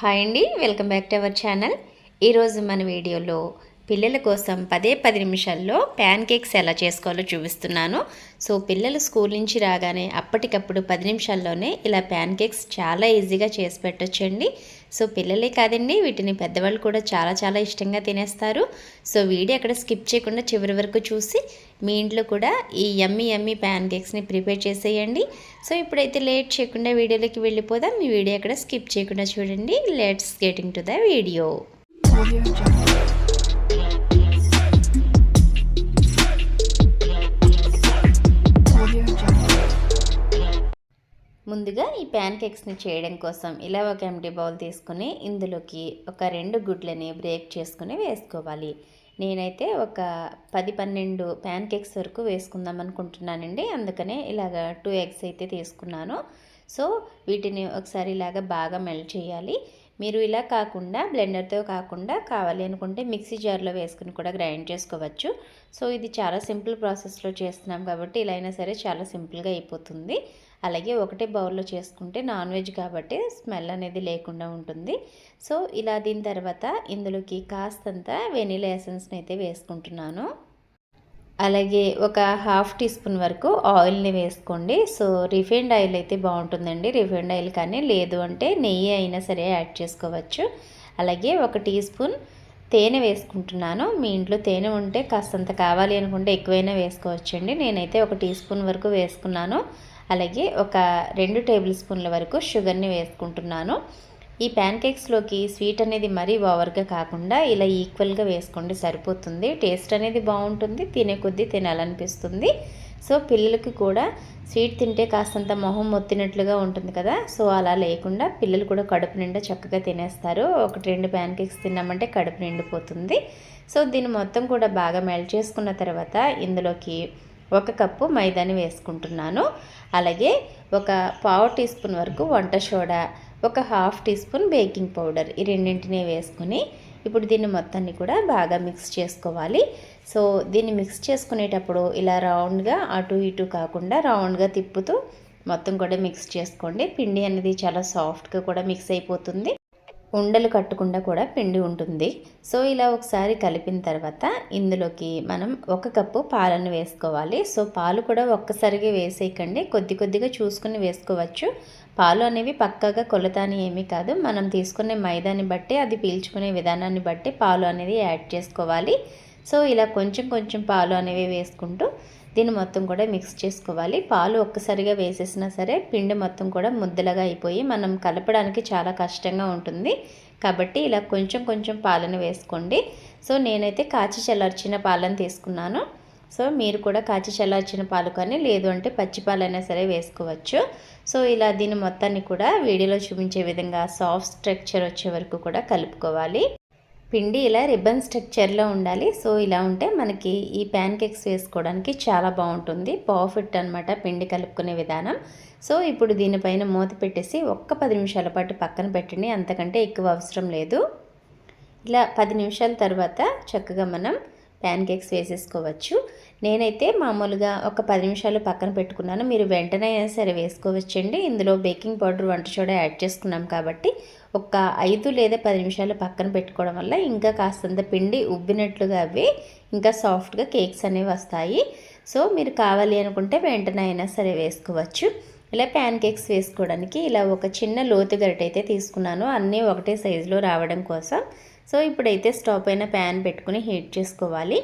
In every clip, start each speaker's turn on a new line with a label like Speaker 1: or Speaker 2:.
Speaker 1: Hi అండి welcome back to our channel. ఈరోజు మన వీడియోలో పిల్లల కోసం పదే పది నిమిషాల్లో ప్యాన్ కేక్స్ ఎలా చేసుకోవాలో చూపిస్తున్నాను. సో పిల్లలు స్కూల్ నుంచి రాగానే అప్పటికప్పుడు పది నిమిషాల్లోనే ఇలా ప్యాన్ కేక్స్ చాలా ఈజీగా చేసి పెట్టొచ్చండి. సో పిల్లలే కాదండి వీటిని పెద్దవాళ్ళు కూడా చాలా చాలా ఇష్టంగా తినేస్తారు. సో వీడియో అక్కడ స్కిప్ చేయకుండా చివరి వరకు చూసి మీ ఇంట్లో కూడా ఈ యమ్మీ యమ్మీ ప్యాన్ కేక్స్ని ప్రిపేర్ చేసేయండి. సో ఇప్పుడైతే లేట్ చేయకుండా వీడియోలోకి వెళ్ళిపోదాం. మీ వీడియో అక్కడ స్కిప్ చేయకుండా చూడండి. Let's getting to the video. ముందుగా ఈ ప్యాన్ కేక్స్ని చేయడం కోసం ఇలా ఒక ఎంటీ బౌల్ తీసుకుని ఇందులోకి ఒక రెండు గుడ్లని బ్రేక్ చేసుకుని వేసుకోవాలి. నేనైతే ఒక పది పన్నెండు ప్యాన్ కేక్స్ వరకు వేసుకుందాం అనుకుంటున్నానండి. అందుకనే ఇలాగ టూ ఎగ్స్ అయితే తీసుకున్నాను. సో వీటిని ఒకసారి ఇలాగ బాగా మెల్ట్ చేయాలి. మీరు ఇలా కాకుండా బ్లెండర్తో కాకుండా కావాలి అనుకుంటే మిక్సీ జార్లో వేసుకుని కూడా గ్రైండ్ చేసుకోవచ్చు. సో ఇది చాలా సింపుల్ ప్రాసెస్లో చేస్తున్నాం కాబట్టి ఇలా అయినా సరే చాలా సింపుల్గా అయిపోతుంది. అలాగే ఒకటే బౌల్లో చేసుకుంటే నాన్ వెజ్ కాబట్టి స్మెల్ అనేది లేకుండా ఉంటుంది. సో ఇలా దీని తర్వాత ఇందులోకి కాస్తంత వెనీలా ఎసెన్స్ని అయితే వేసుకుంటున్నాను. అలాగే ఒక హాఫ్ టీ స్పూన్ వరకు ఆయిల్ని వేసుకోండి. సో రిఫైండ్ ఆయిల్ అయితే బాగుంటుందండి. రిఫైండ్ ఆయిల్ కానీ లేదు అంటే నెయ్యి అయినా సరే యాడ్ చేసుకోవచ్చు. అలాగే ఒక టీ స్పూన్ తేనె వేసుకుంటున్నాను. మీ ఇంట్లో తేనె ఉంటే కాస్తంత కావాలి అనుకుంటే ఎక్కువైనా వేసుకోవచ్చండి. నేనైతే ఒక టీ స్పూన్ వరకు వేసుకున్నాను. అలాగే ఒక రెండు టేబుల్ స్పూన్ల వరకు షుగర్ని వేసుకుంటున్నాను. ఈ ప్యాన్ కేక్స్లోకి స్వీట్ అనేది మరీ ఓవర్గా కాకుండా ఇలా ఈక్వల్గా వేసుకోండి సరిపోతుంది. టేస్ట్ అనేది బాగుంటుంది తినే కొద్దీ తినాలనిపిస్తుంది. సో పిల్లలకి కూడా స్వీట్ తింటే కాస్తంత మొహం మొత్తినట్లుగా ఉంటుంది కదా. సో అలా లేకుండా పిల్లలు కూడా కడుపు నిండా చక్కగా తినేస్తారు. ఒకటి రెండు ప్యాన్ కేక్స్ తిన్నామంటే కడుపు నిండిపోతుంది. సో దీన్ని మొత్తం కూడా బాగా మెల్ట్ చేసుకున్న తర్వాత ఇందులోకి ఒక కప్పు మైదాని వేసుకుంటున్నాను. అలాగే ఒక పావు టీ స్పూన్ వరకు వంట సోడా ఒక half teaspoon baking powder ఈ రెండింటినీ వేసుకుని ఇప్పుడు దీన్ని మొత్తాన్ని కూడా బాగా మిక్స్ చేసుకోవాలి. సో దీన్ని మిక్స్ చేసుకునేటప్పుడు ఇలా రౌండ్గా అటు ఇటు కాకుండా రౌండ్గా తిప్పుతూ మొత్తం కూడా మిక్స్ చేసుకోండి. పిండి అనేది చాలా సాఫ్ట్గా కూడా మిక్స్ అయిపోతుంది. ఉండలు కట్టకుండా కూడా పిండి ఉంటుంది. సో ఇలా ఒకసారి కలిపిన తర్వాత ఇందులోకి మనం ఒక కప్పు పాలను వేసుకోవాలి. సో పాలు కూడా ఒక్కసారిగా వేసేయకండి. కొద్ది కొద్దిగా చూసుకుని వేసుకోవచ్చు. పాలు అనేవి పక్కగా కొలత అని ఏమీ కాదు. మనం తీసుకునే మైదాన్ని బట్టి అది పీల్చుకునే విధానాన్ని బట్టి పాలు అనేది యాడ్ చేసుకోవాలి. సో ఇలా కొంచెం కొంచెం పాలు అనేవి వేసుకుంటూ దీన్ని మొత్తం కూడా మిక్స్ చేసుకోవాలి. పాలు ఒక్కసారిగా వేసేసినా సరే పిండి మొత్తం కూడా ముద్దలుగా అయిపోయి మనం కలపడానికి చాలా కష్టంగా ఉంటుంది. కాబట్టి ఇలా కొంచెం కొంచెం పాలను వేసుకోండి. సో నేనైతే కాచి చల్లార్చిన పాలను తీసుకున్నాను. సో మీరు కూడా కాచి చల్లార్చిన పాలు కానీ లేదు అంటే పచ్చి పాలైనా సరే వేసుకోవచ్చు. సో ఇలా దీని మొత్తాన్ని కూడా వీడియోలో చూపించే విధంగా సాఫ్ట్ స్ట్రక్చర్ వచ్చే వరకు కూడా కలుపుకోవాలి. పిండి ఇలా రిబ్బన్ స్ట్రక్చర్లో ఉండాలి. సో ఇలా ఉంటే మనకి ఈ ప్యాన్ కేక్స్ వేసుకోవడానికి చాలా బాగుంటుంది. పర్ఫెక్ట్ అనమాట పిండి కలుపుకునే విధానం. సో ఇప్పుడు దీనిపైన మూత పెట్టేసి ఒక్క పది నిమిషాల పాటు పక్కన పెట్టండి. అంతకంటే ఎక్కువ అవసరం లేదు. ఇలా పది నిమిషాల తర్వాత చక్కగా మనం ప్యాన్ కేక్స్ వేసేసుకోవచ్చు. నేనైతే మామూలుగా ఒక పది నిమిషాలు పక్కన పెట్టుకున్నాను. మీరు వెంటనే అయినా సరే వేసుకోవచ్చండి. ఇందులో బేకింగ్ పౌడర్ వంట చోడ యాడ్ చేసుకున్నాం కాబట్టి ఒక ఐదు లేదా పది నిమిషాలు పక్కన పెట్టుకోవడం వల్ల ఇంకా కాస్తంత పిండి ఉబ్బినట్లుగా అవి ఇంకా సాఫ్ట్గా కేక్స్ అనేవి వస్తాయి. సో మీరు కావాలి అనుకుంటే వెంటనే అయినా సరే వేసుకోవచ్చు. ఇలా ప్యాన్ కేక్స్ వేసుకోవడానికి ఇలా ఒక చిన్న లోతు గరిట అయితే తీసుకున్నాను. అన్నీ ఒకటే సైజులో రావడం కోసం. సో ఇప్పుడైతే స్టవ్ పైన ప్యాన్ పెట్టుకుని హీట్ చేసుకోవాలి.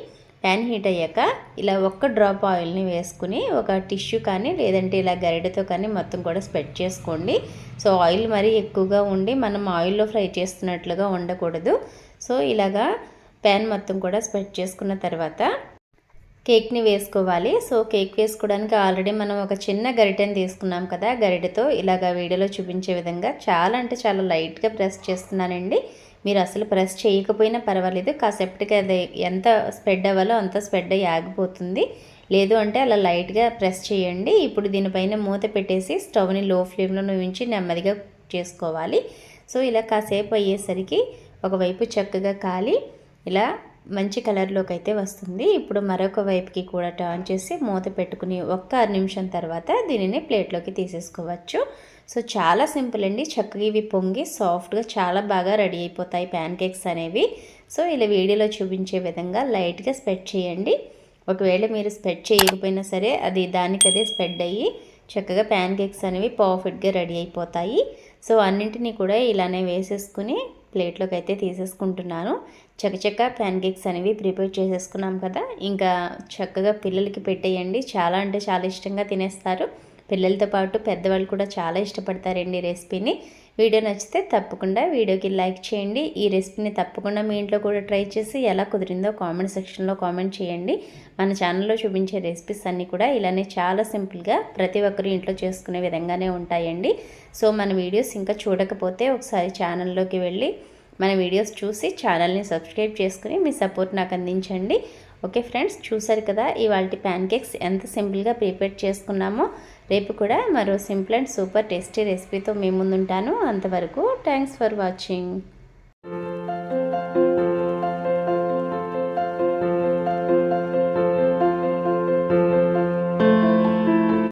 Speaker 1: ప్యాన్ హీట్ అయ్యాక ఇలా ఒక్క డ్రాప్ ఆయిల్ని వేసుకుని ఒక టిష్యూ కానీ లేదంటే ఇలా గరిడతో కానీ మొత్తం కూడా స్ప్రెడ్ చేసుకోండి. సో ఆయిల్ మరీ ఎక్కువగా ఉండి మనం ఆయిల్లో ఫ్రై చేస్తున్నట్లుగా ఉండకూడదు. సో ఇలాగా ప్యాన్ మొత్తం కూడా స్ప్రెడ్ చేసుకున్న తర్వాత కేక్ని వేసుకోవాలి. సో కేక్ వేసుకోవడానికి ఆల్రెడీ మనం ఒక చిన్న గరిటెని తీసుకున్నాం కదా గరిటెతో ఇలాగా వీడియోలో చూపించే విధంగా చాలా అంటే చాలా లైట్గా ప్రెస్ చేస్తున్నానండి. మీరు అసలు ప్రెస్ చేయకపోయినా పర్వాలేదు. కాసేపటికి అది ఎంత స్ప్రెడ్ అవ్వాలో అంత స్ప్రెడ్ అయ్యి ఆగిపోతుంది. లేదు అంటే అలా లైట్గా ప్రెస్ చేయండి. ఇప్పుడు దీనిపైన మూత పెట్టేసి స్టవ్ని లో ఫ్లేమ్లో ఉంచి నెమ్మదిగా చేసుకోవాలి. సో ఇలా కాసేపు అయ్యేసరికి ఒకవైపు చక్కగా కాలి ఇలా మంచి కలర్లోకి అయితే వస్తుంది. ఇప్పుడు మరొక వైపుకి కూడా టర్న్ చేసి మూత పెట్టుకుని ఒక్క ఆరు నిమిషం తర్వాత దీనిని ప్లేట్లోకి తీసేసుకోవచ్చు. సో చాలా సింపుల్ అండి. చక్కగా ఇవి పొంగి సాఫ్ట్గా చాలా బాగా రెడీ అయిపోతాయి ప్యాన్ కేక్స్ అనేవి. సో ఇలా వీడియోలో చూపించే విధంగా లైట్గా స్ప్రెడ్ చేయండి. ఒకవేళ మీరు స్ప్రెడ్ చేయకపోయినా సరే అది దానికదే స్ప్రెడ్ అయ్యి చక్కగా ప్యాన్ కేక్స్ అనేవి పర్ఫెక్ట్గా రెడీ అయిపోతాయి. సో అన్నింటినీ కూడా ఇలానే వేసేసుకుని ప్లేట్లోకి అయితే తీసేసుకుంటున్నాను. చకచక్క ప్యాన్ కేక్స్ అనేవి ప్రిపేర్ చేసేసుకున్నాం కదా. ఇంకా చక్కగా పిల్లలకి పెట్టేయండి. చాలా అంటే చాలా ఇష్టంగా తినేస్తారు. పిల్లలతో పాటు పెద్దవాళ్ళు కూడా చాలా ఇష్టపడతారండి రెసిపీని వీడియో నచ్చితే తప్పకుండా వీడియోకి లైక్ చేయండి. ఈ రెసిపీని తప్పకుండా మీ ఇంట్లో కూడా ట్రై చేసి ఎలా కుదిరిందో కామెంట్ సెక్షన్లో కామెంట్ చేయండి. మన ఛానల్లో చూపించే రెసిపీస్ అన్నీ కూడా ఇలానే చాలా సింపుల్గా ప్రతి ఒక్కరు ఇంట్లో చేసుకునే విధంగానే ఉంటాయండి. సో మన వీడియోస్ ఇంకా చూడకపోతే ఒకసారి ఛానల్లోకి వెళ్ళి మన వీడియోస్ చూసి ఛానల్ని సబ్స్క్రైబ్ చేసుకుని మీ సపోర్ట్ నాకు అందించండి. ఓకే ఫ్రెండ్స్ చూసారు కదా ఇవాళ ప్యాన్ కేక్స్ ఎంత సింపుల్గా ప్రిపేర్ చేసుకున్నామో. రేపు కూడా మరో సింపుల్ అండ్ సూపర్ టేస్టీ రెసిపీతో మీ ముందుంటాను. అంతవరకు థ్యాంక్స్ ఫర్ వాచింగ్.